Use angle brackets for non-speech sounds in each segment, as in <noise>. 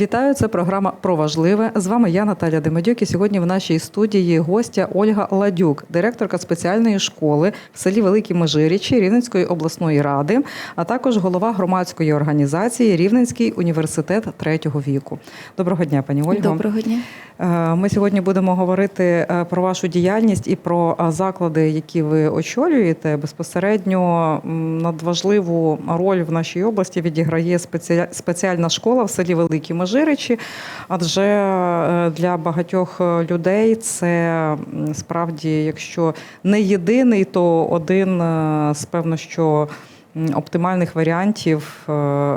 Вітаю, це програма про важливе. З вами я, Наталя Демедюк. І сьогодні в нашій студії гостя Ольга Ладюк, директорка спеціальної школи в селі Великі Межирічі Рівненської обласної ради, а також голова громадської організації Рівненський університет третього віку. Доброго дня, пані Ольго. Доброго дня. Е, Ми сьогодні будемо говорити е, про вашу діяльність і про е, заклади, які ви очолюєте. Безпосередньо надважливу роль в нашій області відіграє спеціальна школа в селі Великі Межиричі, адже е, для багатьох е, людей це справді, якщо не єдиний, то один е, з певно, що оптимальних варіантів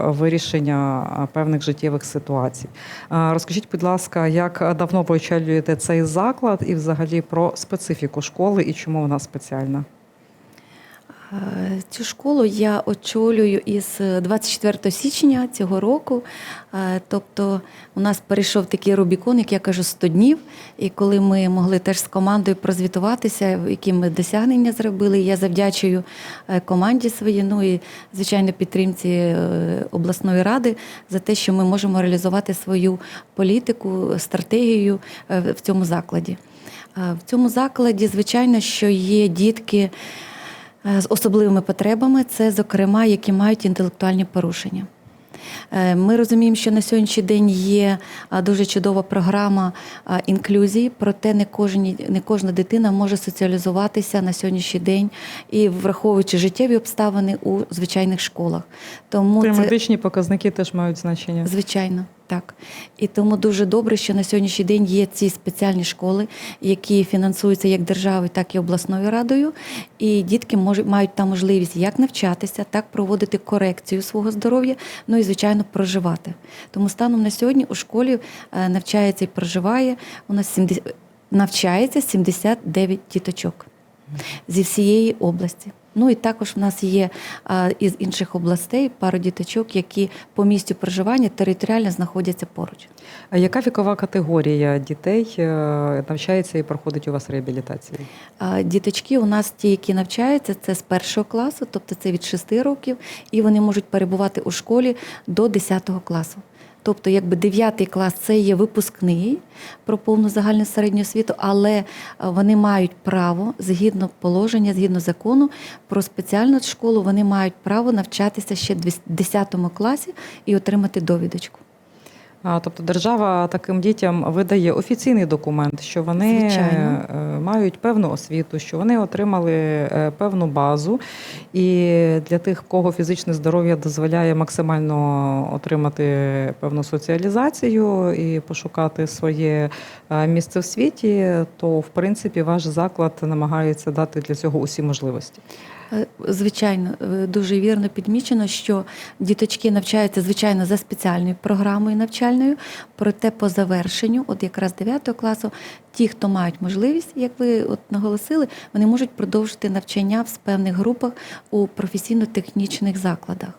вирішення певних життєвих ситуацій. Розкажіть, будь ласка, як давно ви очолюєте цей заклад і взагалі про специфіку школи і чому вона спеціальна? Е, Цю школу я очолюю із 24 січня цього року. Е, Тобто у нас перейшов такий Рубікон, як я кажу, 100 днів. І коли ми могли теж з командою прозвітуватися, які ми досягнення зробили, я завдячую е, команді своїй, ну і звичайно підтримці обласної ради за те, що ми можемо реалізувати свою політику, стратегію в цьому закладі. В цьому закладі, звичайно, що є дітки. Е, з особливими потребами, це, зокрема, які мають інтелектуальні порушення. Е, Ми розуміємо, що на сьогоднішній день є дуже чудова програма інклюзії, проте не кожні, не кожна дитина може соціалізуватися на сьогоднішній день і враховуючи життєві обставини у звичайних школах. Тому це Медичні показники теж мають значення. Звичайно, так. І тому дуже добре, що на сьогоднішній день є ці спеціальні школи, які фінансуються як державою, так і обласною радою. І дітки можуть мають там можливість як навчатися, так проводити корекцію свого здоров'я, ну і звичайно проживати. Тому станом на сьогодні у школі е, навчається і проживає у нас 70, навчається 79 діточок зі всієї області. Ну і також в нас є а, із інших областей пару діточок, які по місцю проживання територіально знаходяться поруч. А яка вікова категорія дітей е, навчається і проходить у вас реабілітацію? А, Діточки у нас ті, які навчаються, це з першого класу, тобто це від 6 років, і вони можуть перебувати у школі до 10 класу. Тобто, якби 9 клас це є випускний про повну загальну середню освіту, але вони мають право згідно положення, згідно закону про спеціальну школу, вони мають право навчатися ще в 10 класі і отримати довідочку. Тобто держава таким дітям видає офіційний документ, що вони Звичайно. е, мають певну освіту, що вони отримали е, певну базу. І для тих, кого фізичне здоров'я дозволяє максимально отримати певну соціалізацію і пошукати своє е, місце в світі, то в принципі ваш заклад намагається дати для цього усі можливості. Е, Звичайно, е, дуже вірно підмічено, що діточки навчаються звичайно за спеціальною програмою навчальною, проте по завершенню, от якраз 9 класу, ті, хто мають можливість, як ви от наголосили, вони можуть продовжити навчання в певних групах у професійно-технічних закладах.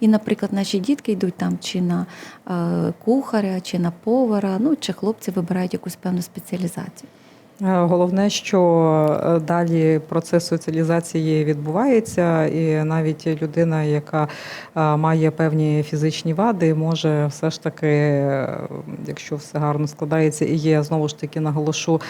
І, наприклад, наші дітки йдуть там чи на е, кухаря, чи на повара, ну чи хлопці вибирають якусь певну спеціалізацію. Е, Головне, що е, далі процес соціалізації відбувається, і навіть людина, яка е, має певні фізичні вади, може все ж таки, якщо все гарно складається, і є знову ж таки наголошу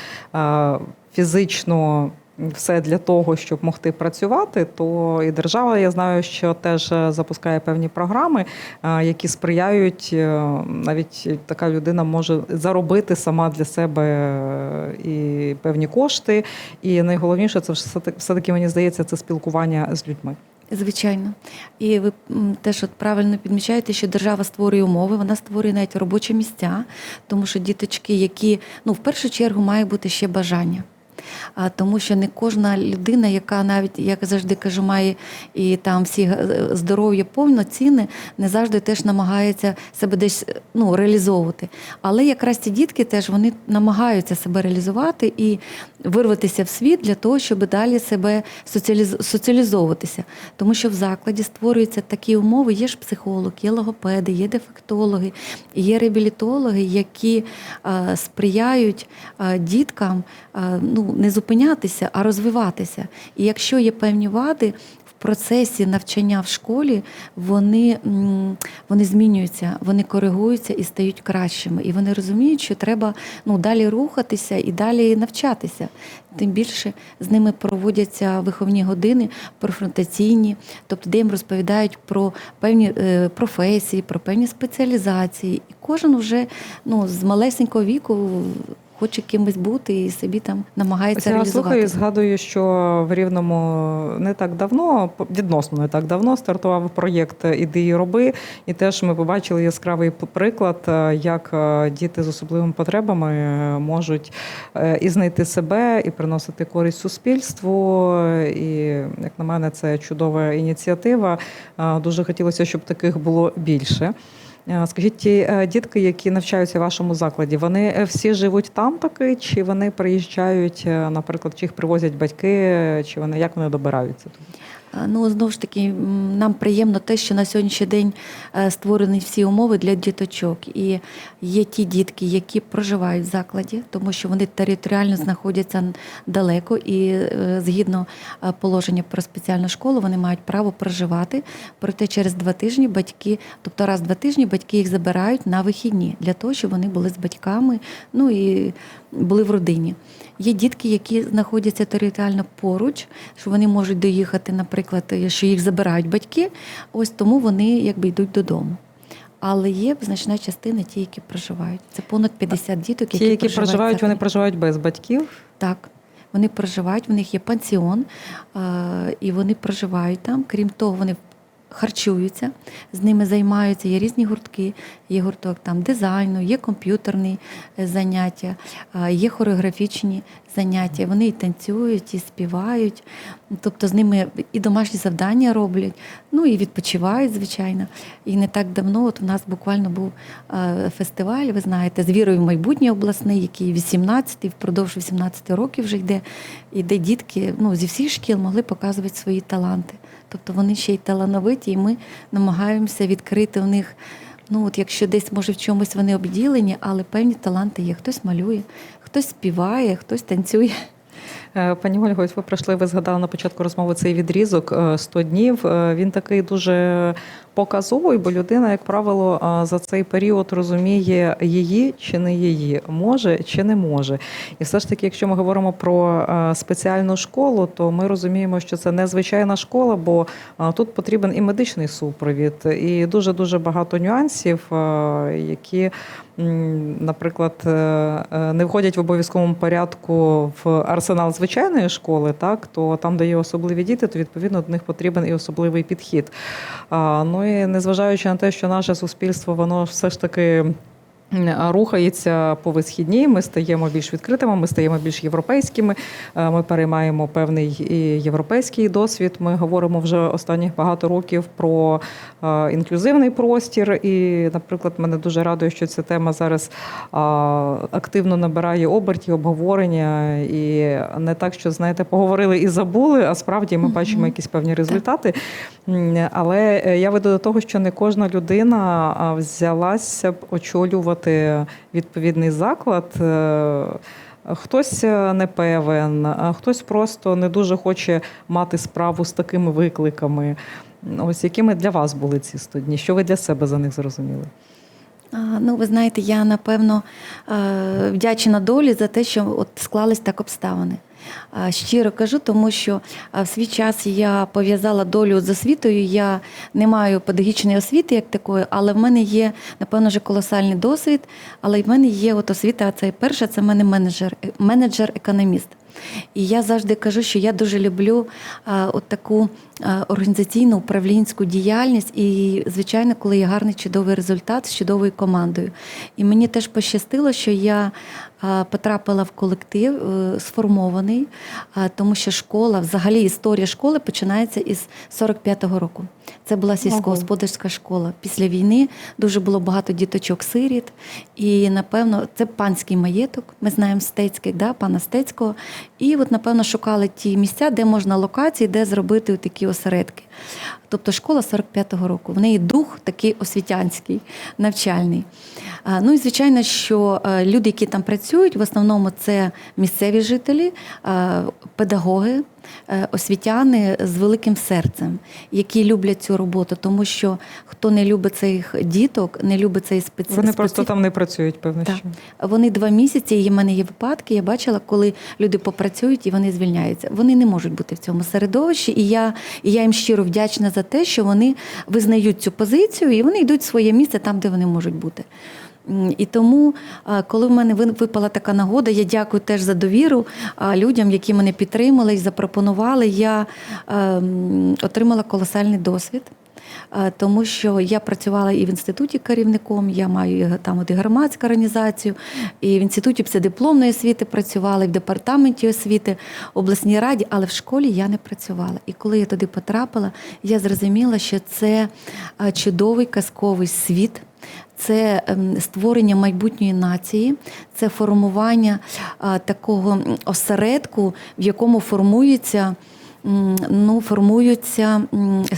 фізично. Все для того, щоб могти працювати, то і держава, я знаю, що теж е, запускає певні програми, е, які сприяють е, навіть така людина може заробити сама для себе і певні кошти. І найголовніше це все- все-таки мені здається, це спілкування з людьми. Звичайно, і ви теж от правильно підмічаєте, що держава створює умови, вона створює навіть робочі місця, тому що діточки, які ну в першу чергу має бути ще бажання. Тому, що не кожна людина, яка навіть як завжди кажу, має і там всі е, здоров'я повноцінне, не завжди теж намагається себе десь ну, реалізовувати. Але якраз ці дітки теж вони намагаються себе реалізувати і вирватися в світ для того, щоб далі себе соціаліз- соціалізовуватися. Тому що в закладі створюються такі умови, є ж психолог, є логопеди, є дефектологи, є реабілітологи, які е, сприяють е, діткам е, не зупинятися, а розвиватися. І якщо є певні вади, в процесі навчання в школі вони, вони змінюються, вони коригуються і стають кращими. І вони розуміють, що треба ну, далі рухатися і далі навчатися. Тим більше з ними проводяться виховні години профронтаційні, тобто де їм розповідають про певні е, професії, про певні спеціалізації. І кожен вже ну, з малесенького віку хоче кимось бути і собі там намагається Я слухаю і згадую, що в Рівному не так давно, відносно не так давно, стартував проєкт Іди і роби. І теж ми побачили яскравий приклад, е, як е, діти з особливими потребами е, можуть і знайти себе, і приносити користь суспільству. І, як на мене, це чудова ініціатива. Дуже хотілося, щоб таких було більше. Е, Скажіть, ті е, дітки, які навчаються в вашому закладі, вони е, всі живуть там таки, чи вони приїжджають, наприклад, чи їх привозять батьки, чи вони як вони добираються туди? А, Ну, знову ж таки, нам приємно те, що на сьогоднішній день е, створені всі умови для діточок. І є ті дітки, які проживають в закладі, тому що вони територіально знаходяться далеко, і е, згідно е, положення про спеціальну школу, вони мають право проживати. Проте через два тижні батьки, тобто раз в два тижні батьки їх забирають на вихідні для того, щоб вони були з батьками, ну і були в родині. Є дітки, які знаходяться територіально поруч, що вони можуть доїхати, наприклад, що їх забирають батьки, ось тому вони якби йдуть додому. Але є значна частина ті, які проживають. Це понад 50 діток, які, Ті, які проживають проживають, вони проживають без батьків. Так, вони проживають, в них є пансіон, і вони проживають там. Крім того, вони харчуються, з ними займаються. Є різні гуртки, є гурток там дизайну, є комп'ютерні е, заняття, е, є хореографічні заняття. Вони і танцюють, і співають. Тобто з ними і домашні завдання роблять, ну і відпочивають, звичайно. І не так давно, от у нас буквально був е, фестиваль, ви знаєте, з вірою в майбутнє обласний, який 18 впродовж 18 років вже йде, і де дітки ну, зі всіх шкіл могли показувати свої таланти. Тобто вони ще й талановиті, і ми намагаємося відкрити в них. Ну, от якщо десь, може, в чомусь вони обділені, але певні таланти є. Хтось малює, хтось співає, хтось танцює. Е, Пані Ольго, ви пройшли, ви згадали на початку розмови цей відрізок е, 100 днів. Е, Він такий дуже показовий, бо людина, як правило, е, за цей період розуміє її чи не її, може чи не може. І все ж таки, якщо ми говоримо про е, спеціальну школу, то ми розуміємо, що це не звичайна школа, бо е, тут потрібен і медичний супровід, і дуже дуже багато нюансів, е, які, наприклад, е, е, не входять в обов'язковому порядку в арсенал звичайної школи, так то там, де є особливі діти, то відповідно до них потрібен і особливий підхід. Ну і незважаючи на те, що наше суспільство, воно все ж таки. Рухається по висхідній, ми стаємо більш відкритими, ми стаємо більш європейськими. е, Ми переймаємо певний і європейський досвід. Ми говоримо вже останніх багато років про е, інклюзивний простір. І, наприклад, мене дуже радує, що ця тема зараз активно набирає обертів, обговорення. І не так, що знаєте, поговорили і забули, а справді ми бачимо якісь певні результати. Але е, я веду до того, що не кожна людина взялася б очолювати відповідний заклад. Е, Хтось е, не певен, хтось просто не дуже хоче мати справу з такими викликами. Ось якими для вас були ці 100 дні? Що ви для себе за них зрозуміли? Ну, ви знаєте, я напевно е, вдячна долі за те, що от склались так обставини. Щиро кажу, тому що в свій час я пов'язала долю з освітою. Я не маю педагогічної освіти як такої, але в мене є, напевно, вже колосальний досвід. Але в мене є от освіта, це перша, це в мене менеджер, менеджер-економіст. І я завжди кажу, що я дуже люблю а, от таку а, організаційну управлінську діяльність, і, звичайно, коли є гарний чудовий результат з чудовою командою. І мені теж пощастило, що я потрапила в колектив е, сформований, тому що школа, взагалі історія школи починається із 45-го року. Це була сільськогосподарська школа. Після війни дуже було багато діточок-сиріт. І, напевно, це панський маєток. Ми знаємо Стецьких, да, пана Стецького. І от, напевно, шукали ті місця, де можна локації, де зробити такі осередки. Тобто школа 45-го року. В неї дух такий освітянський, навчальний. Ну і звичайно, що е, люди, які там працюють, в основному це місцеві жителі, педагоги, освітяни з великим серцем, які люблять цю роботу, тому що хто не любить цих діток, не любить цей спеці... Вони просто там не працюють, певно, Так. що. Вони два місяці, і в мене є випадки. Я бачила, коли люди попрацюють і вони звільняються. Вони не можуть бути в цьому середовищі, і я, і я їм щиро вдячна за те, що вони визнають цю позицію і вони йдуть в своє місце там, де вони можуть бути. І тому, коли в мене випала така нагода, я дякую теж за довіру людям, які мене підтримали і запропонували. Я ем, отримала колосальний досвід. Е, Тому що я працювала і в інституті керівником, я маю там от і громадську організацію, і в інституті псевдипломної освіти працювала, і в департаменті освіти, обласній раді, але в школі я не працювала. І коли я туди потрапила, я зрозуміла, що це е, чудовий казковий світ. Це ем, створення майбутньої нації, це формування такого осередку, в якому формується. Ну, формуються,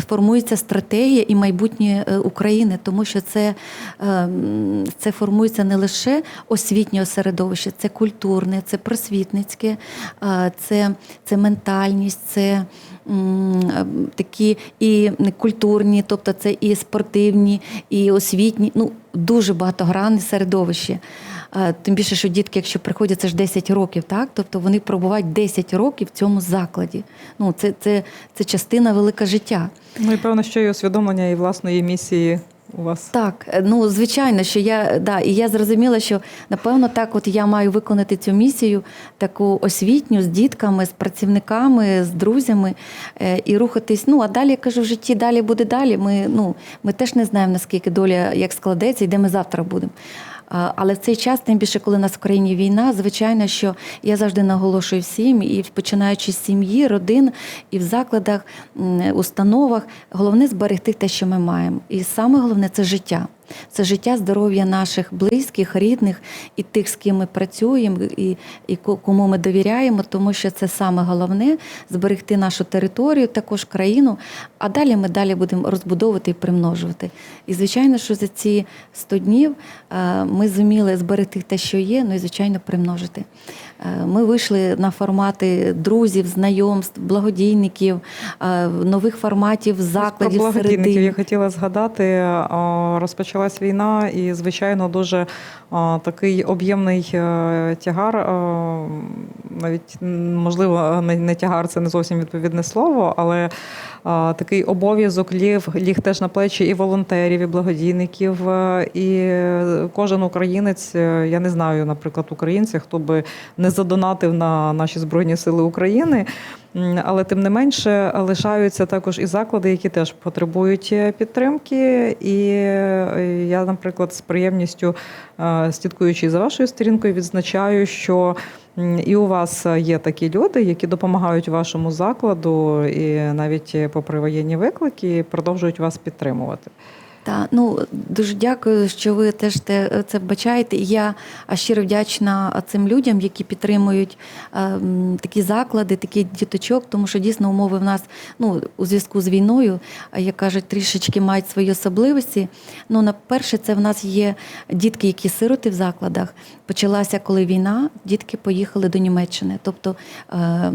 формується стратегія і майбутнє е, України, тому що це, е, це формується не лише освітнє середовище, це культурне, це просвітницьке, е, це, це ментальність, це такі і культурні, тобто це і спортивні, і освітні. Ну, дуже багатогранне середовище. Тим більше, що дітки, якщо приходять, це ж 10 років, так? Тобто вони пробувають 10 років в цьому закладі. Ну, це, це, це частина велика життя. Ну і певно, що і усвідомлення і власної місії у вас. Так, е, ну звичайно, що я да, і я зрозуміла, що напевно так, от я маю виконати цю місію, таку освітню з дітками, з працівниками, з друзями е, і рухатись. Ну а далі я кажу, в житті далі буде далі. Ми ну ми теж не знаємо наскільки доля як складеться і де ми завтра будемо. Але в цей час, тим більше, коли у нас в країні війна, звичайно, що я завжди наголошую всім, і починаючи з сім'ї, родин і в закладах, установах, головне зберегти те, що ми маємо. І саме головне це життя. Це життя, здоров'я наших близьких, рідних і тих, з ким ми працюємо, і, і кому ми довіряємо, тому що це саме головне зберегти нашу територію, також країну. А далі ми далі будемо розбудовувати і примножувати. І звичайно, що за ці 100 днів е, ми зуміли зберегти те, що є, ну і звичайно примножити. Е, Ми вийшли на формати друзів, знайомств, благодійників, е, нових форматів Про закладів благодійників середин. я хотіла згадати. а, Розпочалась війна, і звичайно дуже такий об'ємний е, тягар. Навіть можливо, не, тягар, це не зовсім відповідне слово, але такий обов'язок ліг, ліг теж на плечі і волонтерів, і благодійників. е, І кожен українець, е, я не знаю, наприклад, українців, хто би не задонатив на наші збройні сили України. Але тим не менше лишаються також і заклади, які теж потребують е, підтримки. І е, я, наприклад, з приємністю е, слідкуючи за вашою сторінкою, відзначаю, що і у вас є такі люди, які допомагають вашому закладу, і навіть попри воєнні виклики продовжують вас підтримувати. Та ну дуже дякую, що ви теж те це вбачаєте. І Я щиро вдячна цим людям, які підтримують е, такі заклади, такі діточок, тому що дійсно умови в нас ну у зв'язку з війною, як кажуть, трішечки мають свої особливості. Ну, на перше, це в нас є дітки, які сироти в закладах. Почалася коли війна, дітки поїхали до Німеччини. Тобто е,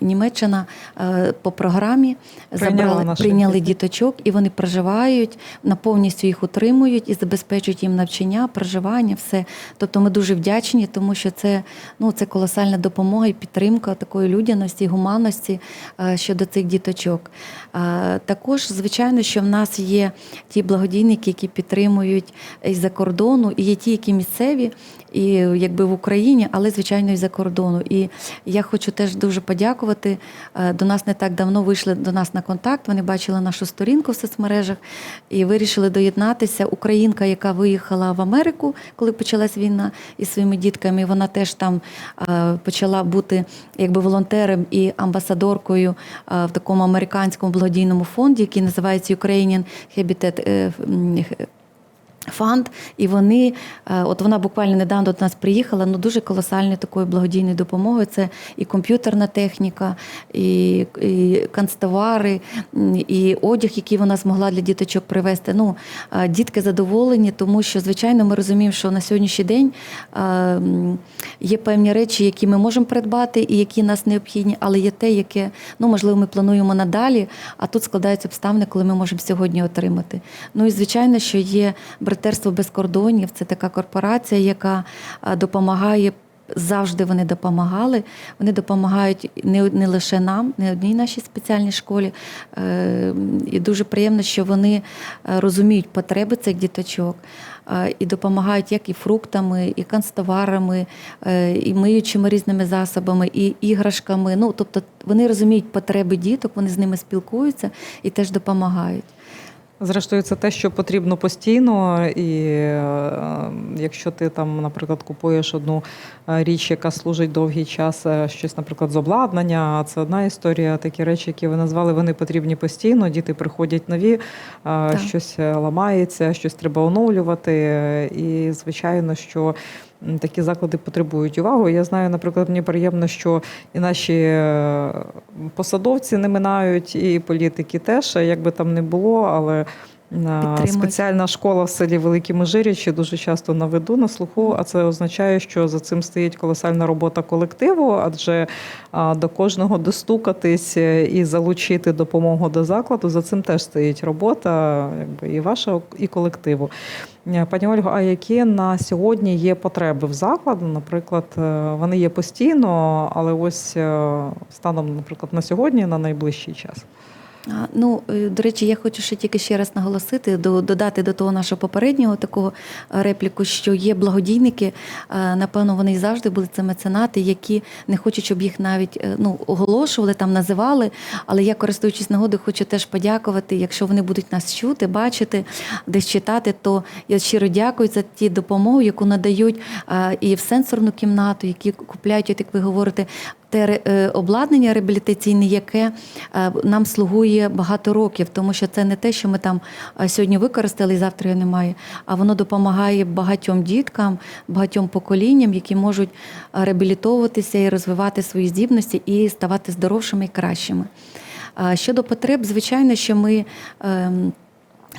Німеччина е, по програмі Прийняла забрала, прийняли діточок, і вони проживають, на повністю їх утримують і забезпечують їм навчання, проживання, все. Тобто ми дуже вдячні, тому що це, ну, це колосальна допомога і підтримка такої людяності, гуманності е, щодо цих діточок. Е, Також, звичайно, що в нас є ті благодійники, які підтримують із-за кордону, і є ті, які місцеві, і якби в Україні, але звичайно і за кордону. І я хочу теж дуже подякувати. Е, До нас не так давно вийшли до нас на контакт. Вони бачили нашу сторінку в соцмережах і вирішили. Вирішили доєднатися. Українка, яка виїхала в Америку, коли почалась війна із своїми дітками, вона теж там е, почала бути якби волонтером і амбасадоркою е, в такому американському благодійному фонді, який називається Ukrainian Habitat м, фонд, і вони, е, от вона буквально недавно до нас приїхала, ну дуже колосальною такою благодійною допомогою. Це і комп'ютерна техніка, і, і канцтовари, і одяг, який вона змогла для діточок привезти. Ну, е, дітки задоволені, тому що, звичайно, ми розуміємо, що на сьогоднішній день е, є певні речі, які ми можемо придбати і які нас необхідні, але є те, яке, ну, можливо, ми плануємо надалі, а тут складаються обставини, коли ми можемо сьогодні отримати. Ну і звичайно, що є братерство без кордонів. Це така корпорація, яка допомагає. Завжди вони допомагали. Вони допомагають не, не лише нам, не одній нашій спеціальній школі. Е, і дуже приємно, що вони е, розуміють потреби цих діточок е, і допомагають як і фруктами, і канцтоварами, е, і миючими різними засобами, і іграшками. Ну, тобто вони розуміють потреби діток, вони з ними спілкуються і теж допомагають. Зрештою, це те, що потрібно постійно, і е, якщо ти там, наприклад, купуєш одну е, річ, яка служить довгий час, е, щось, наприклад, з обладнання, це одна історія. Такі речі, які ви назвали, вони потрібні постійно. Діти приходять нові, е, щось ламається, щось треба оновлювати. І звичайно, що. Такі заклади потребують увагу. Я знаю, наприклад, мені приємно, що і наші е, посадовці не минають, і політики теж, як би там не було, але Підтримують. спеціальна школа в селі Великі Межирічі дуже часто на виду, на слуху, а це означає, що за цим стоїть колосальна робота колективу, адже до кожного достукатись е, і залучити допомогу до закладу, за цим теж стоїть робота, якби і ваша, і колективу. Е, Пані Ольго, а які на сьогодні є потреби в закладу? Наприклад, е, вони є постійно, але ось станом, наприклад, на сьогодні, на найближчий час. Ну, е, до речі, я хочу ще тільки ще раз наголосити, до- додати до того нашого попереднього такого е, репліку, що є благодійники, е, напевно, вони і завжди були це меценати, які не хочуть, щоб їх навіть ну, оголошували, там називали. Але я, користуючись нагодою, хочу теж подякувати. Якщо вони будуть нас чути, бачити, десь читати, то я щиро дякую за ті допомогу, яку надають і в сенсорну кімнату, які купляють, як ви говорите, те е, обладнання реабілітаційне, яке е, нам слугує багато років, тому що це не те, що ми там е, сьогодні використали і завтра його немає, а воно допомагає багатьом діткам, багатьом поколінням, які можуть реабілітовуватися і розвивати свої здібності і ставати здоровшими і кращими. Щодо потреб, звичайно, що ми.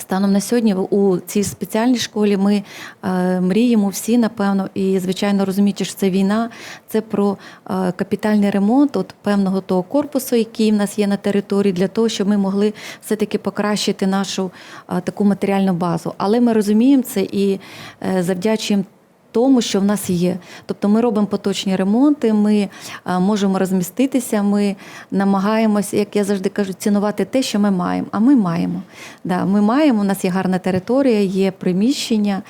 Станом на сьогодні у цій спеціальній школі ми е, мріємо всі, напевно, і звичайно розуміючи, що це війна, це про е, капітальний ремонт от певного того корпусу, який в нас є на території, для того, щоб ми могли все-таки покращити нашу е, таку матеріальну базу. Але ми розуміємо це і завдячуємо. Тому, що в нас є. Тобто ми робимо поточні ремонти, ми е, можемо розміститися, ми намагаємося, як я завжди кажу, цінувати те, що ми маємо. А ми маємо. Да, ми маємо, у нас є гарна територія, є приміщення,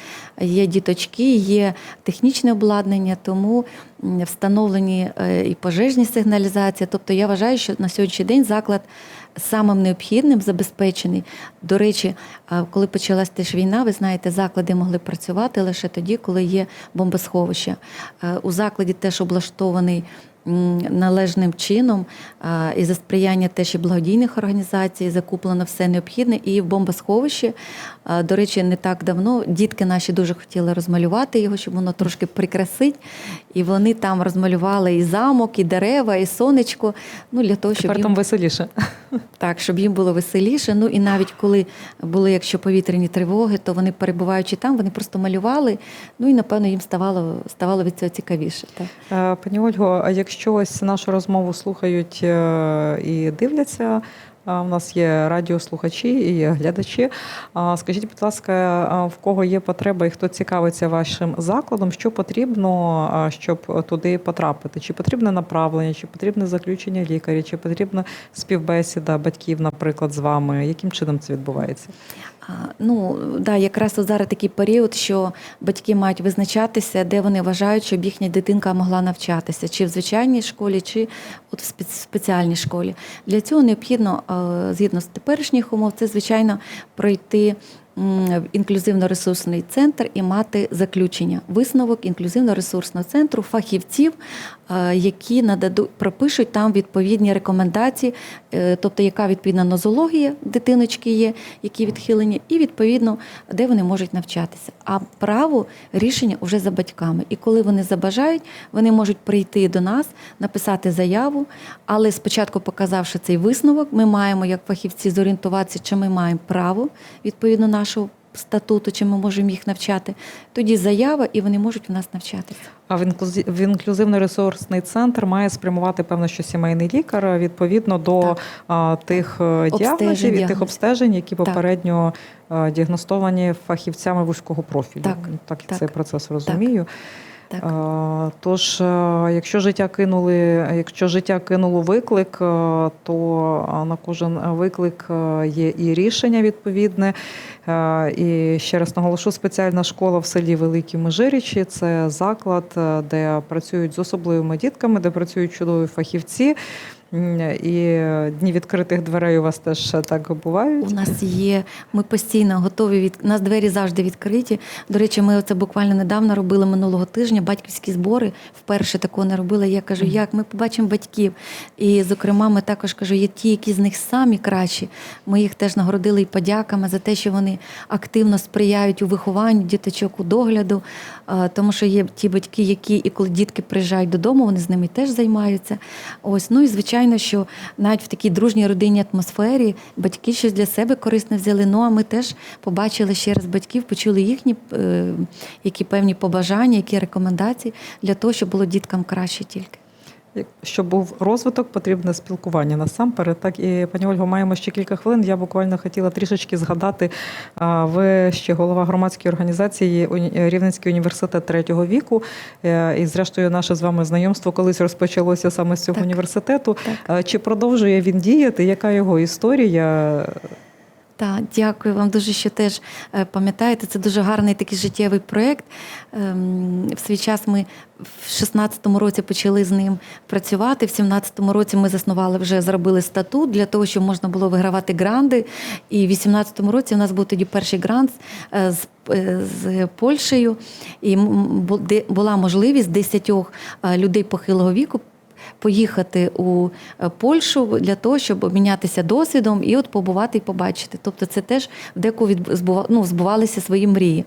є діточки, є технічне обладнання, тому встановлені е, і пожежні сигналізації. Тобто я вважаю, що на сьогоднішній день заклад самим необхідним забезпечений. До речі, коли почалась теж війна, ви знаєте, заклади могли працювати лише тоді, коли є бомбосховище. Е, У закладі теж облаштований належним чином і за сприяння теж і благодійних організацій закуплено все необхідне. І в бомбосховищі, до речі, не так давно дітки наші дуже хотіли розмалювати його, щоб воно трошки прикрасить. І вони там розмалювали і замок, і дерева, і сонечко. Ну для того, щоб Тепер їм там веселіше. Так, щоб їм було веселіше. Ну і навіть коли були, якщо повітряні тривоги, то вони перебуваючи там, вони просто малювали. Ну і напевно їм ставало ставало від цього цікавіше. Так. Е, Пані Ольго, а якщо ось нашу розмову слухають е, і дивляться, У нас є радіослухачі і глядачі. Скажіть, будь ласка, в кого є потреба і хто цікавиться вашим закладом, що потрібно, щоб туди потрапити? Чи потрібне направлення, чи потрібне заключення лікаря, чи потрібна співбесіда батьків, наприклад, з вами? Яким чином це відбувається? Ну да, якраз зараз такий період, що батьки мають визначатися, де вони вважають, щоб їхня дитинка могла навчатися, чи в звичайній школі, чи от в спец- спеціальній школі. Для цього необхідно, е, згідно з теперішніх умов, це звичайно пройти. інклюзивно-ресурсний центр і мати заключення, висновок інклюзивно-ресурсного центру, фахівців, які нададуть, пропишуть там відповідні рекомендації, е, тобто яка відповідна нозологія дитиночки є, які відхилення, і відповідно, де вони можуть навчатися. А право рішення вже за батьками. І коли вони забажають, вони можуть прийти до нас, написати заяву, але спочатку показавши цей висновок, ми маємо як фахівці зорієнтуватися, чи ми маємо право відповідно нашого статуту, чи ми можемо їх навчати. Тоді заява, і вони можуть у нас навчатися. А в інклюзивний інклюзивно-ресурсний центр має спрямувати певно, що сімейний лікар е, відповідно до Так. тих е, діагнозів і тих обстежень, які попередньо так. діагностовані фахівцями вузького профілю. Так, так і так, цей процес розумію. Так. Е, Тож, е, якщо життя кинули, якщо життя кинуло виклик, е, то на кожен виклик є і рішення відповідне. І ще раз наголошу, спеціальна школа в селі Великі Межирічі це заклад, де працюють з особливими дітками, де працюють чудові фахівці. І дні відкритих дверей у вас теж так бувають. У нас є, ми постійно готові від у нас двері завжди відкриті. До речі, ми це буквально недавно робили минулого тижня. Батьківські збори вперше такого не робили. Я кажу, як ми побачимо батьків. І, зокрема, ми також кажу, є ті, які з них самі кращі. Ми їх теж нагородили і подяками за те, що вони активно сприяють у вихованню діточок у догляду. Тому що є ті батьки, які і коли дітки приїжджають додому, вони з ними теж займаються. Ось ну і звичайно, що навіть в такій дружній родинній атмосфері батьки щось для себе корисне взяли. Ну а ми теж побачили ще раз батьків, почули їхні е, які певні побажання, які рекомендації для того, щоб було діткам краще тільки. Щоб був розвиток, потрібне спілкування насамперед. Так і пані Ольго, маємо ще кілька хвилин. Я буквально хотіла трішечки згадати. Ви ще голова громадської організації «Уні- Рівненський університет третього віку. Е, І зрештою, наше з вами знайомство колись розпочалося саме з цього Так. університету. Так. Чи продовжує він діяти? Яка його історія? Так, дякую вам дуже, що теж е, пам'ятаєте. Це дуже гарний такий життєвий проєкт. Ем, В свій час ми в 16-му році почали з ним працювати. В 17-му році ми заснували вже зробили статут для того, щоб можна було вигравати гранди. І в 18-му році у нас був тоді перший грант е, з. е, З Польщею і була можливість 10 е, людей похилого віку поїхати у е, Польщу для того, щоб обмінятися досвідом і от побувати і побачити. Тобто це теж деко від ну, збувалися свої мрії.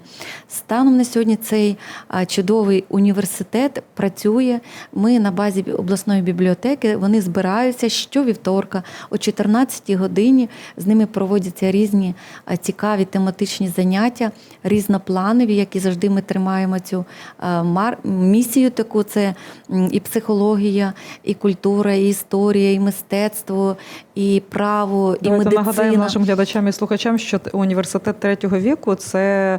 Станом на сьогодні цей чудовий університет працює. Ми на базі обласної бібліотеки вони збираються щовівторка о 14 годині. З ними проводяться різні цікаві тематичні заняття, різнопланові, які завжди ми тримаємо цю місію таку. Це і психологія, і культура, і історія, і мистецтво, і право, і Давайте медицина. нагадаємо нашим глядачам і слухачам, що університет третього віку це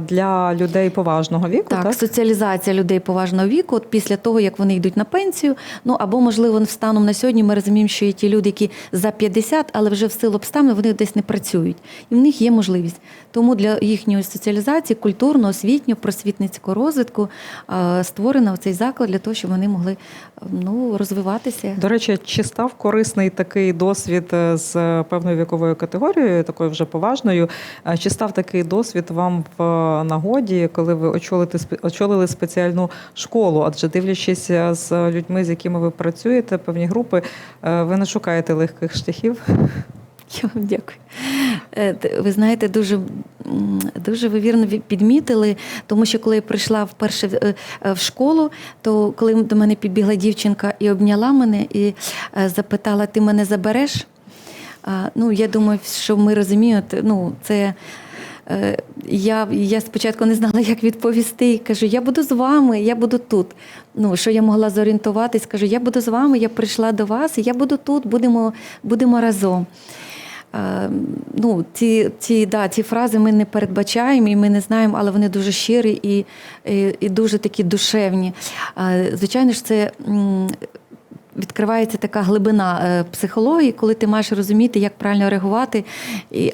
для людей поважного віку. Так, Так, соціалізація людей поважного віку, от після того, як вони йдуть на пенсію. Ну або, можливо, станом на сьогодні ми розуміємо, що є ті люди, які за 50, але вже в силу обставин вони десь не працюють. І в них є можливість. Тому для їхньої соціалізації, культурного, освітнього, просвітницького розвитку е, створено цей заклад для того, щоб вони могли е, ну, розвиватися. До речі, чи став корисний такий досвід е, з певною віковою категорією, такою вже поважною? Е, Чи став такий досвід вам в нагоді, коли ви очолите очолили спеціальну школу? Адже дивлячись е, з людьми, з якими ви працюєте, певні групи, е, ви не шукаєте легких шляхів. Я вам дякую. Е, Ви знаєте, дуже, дуже ви вірно підмітили, тому що коли я прийшла вперше в- е, е, школу, то коли до мене підбігла дівчинка і обняла мене і е, запитала: ти мене забереш? Ну, я думаю, що ми розуміємо, ну, це. Е, Я, я спочатку не знала, як відповісти. І кажу, я буду з вами, я буду тут. Ну, що я могла зорієнтуватись, кажу, я буду з вами, я прийшла до вас, я буду тут, будемо, будемо разом. Е, Ну, ці, ці, да, ці фрази ми не передбачаємо і ми не знаємо, але вони дуже щирі і, і, і дуже такі душевні. Е, Звичайно ж, це. Відкривається така глибина е, психології, коли ти маєш розуміти, як правильно реагувати.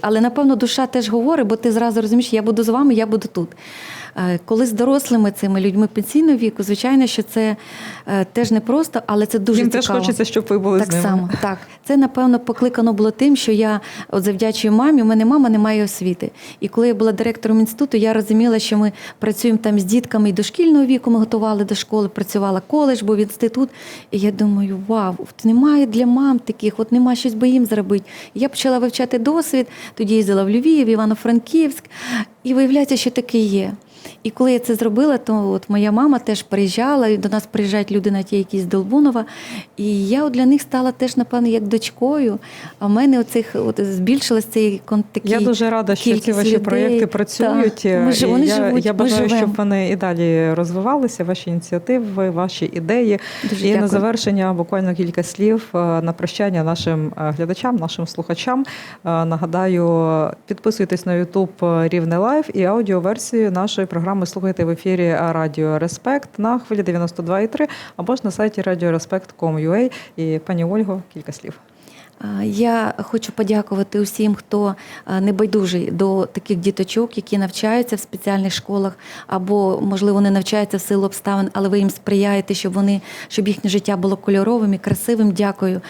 Але напевно душа теж говорить, бо ти зразу розумієш, я буду з вами, я буду тут. Е, Коли з дорослими цими людьми пенсійного віку, звичайно, що це е, теж непросто, але це дуже Їм теж хочеться, щоб ви були так з ними. само. <laughs> Так, це напевно покликано було тим, що я от завдячую мамі. У мене мама не має освіти. І коли я була директором інституту, я розуміла, що ми працюємо там з дітками і дошкільного віку. Ми готували до школи, працювала коледж, був інститут. І я думаю, вау, от немає для мам таких, от нема щось би їм зробити. Я почала вивчати досвід. Тоді їздила в Львів, Івано-Франківськ, і виявляється, що таке є. І коли я це зробила, то от моя мама теж приїжджала, і до нас приїжджають люди на ті, які з Долбунова. І я от для них стала теж, напевно, як дочкою. А в мене оцих от збільшилась цей кон- такий Я дуже рада, що ці ваші людей. проєкти працюють. Ми ж- І вони я, живуть, я бажаю, живемо. щоб вони і далі розвивалися, ваші ініціативи, ваші ідеї. Дуже і на завершення буквально кілька слів е, на прощання нашим е, глядачам, нашим слухачам. Е, Нагадаю, підписуйтесь на YouTube Рівне Лайф і аудіоверсію нашої програми слухайте в ефірі Радіо Респект на хвилі 92,3 або ж на сайті radioreспект.com.ua. І пані Ольго, кілька слів. Я хочу подякувати усім, хто небайдужий до таких діточок, які навчаються в спеціальних школах, або, можливо, не навчаються в силу обставин, але ви їм сприяєте, щоб вони щоб їхнє життя було кольоровим і красивим. Дякую.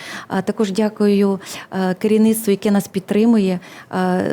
Також дякую керівництву, яке нас підтримує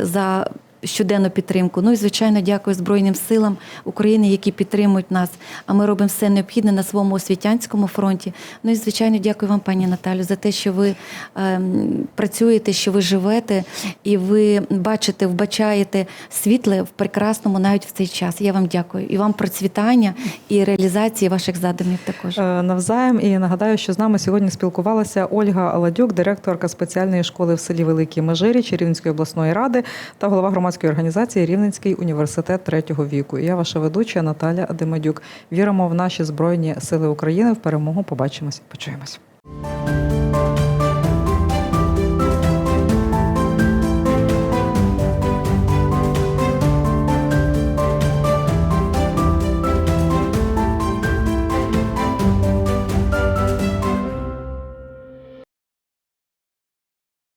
за. Щоденну підтримку. Ну і звичайно, дякую Збройним силам України, які підтримують нас. А ми робимо все необхідне на своєму освітянському фронті. Ну і звичайно, дякую вам, пані Наталю, за те, що ви ем, працюєте, що ви живете і ви бачите, вбачаєте світле в прекрасному навіть в цей час. Я вам дякую і вам процвітання і реалізації ваших задумів також. Е, Навзаєм і нагадаю, що з нами сьогодні спілкувалася Ольга Аладюк, директорка спеціальної школи в селі Великі Межирі Рівненської обласної ради та голова громадської організації Рівненський університет третього віку. Я ваша ведуча Наталя Демадюк. Віримо в наші збройні сили України. В перемогу побачимось. Почуємось.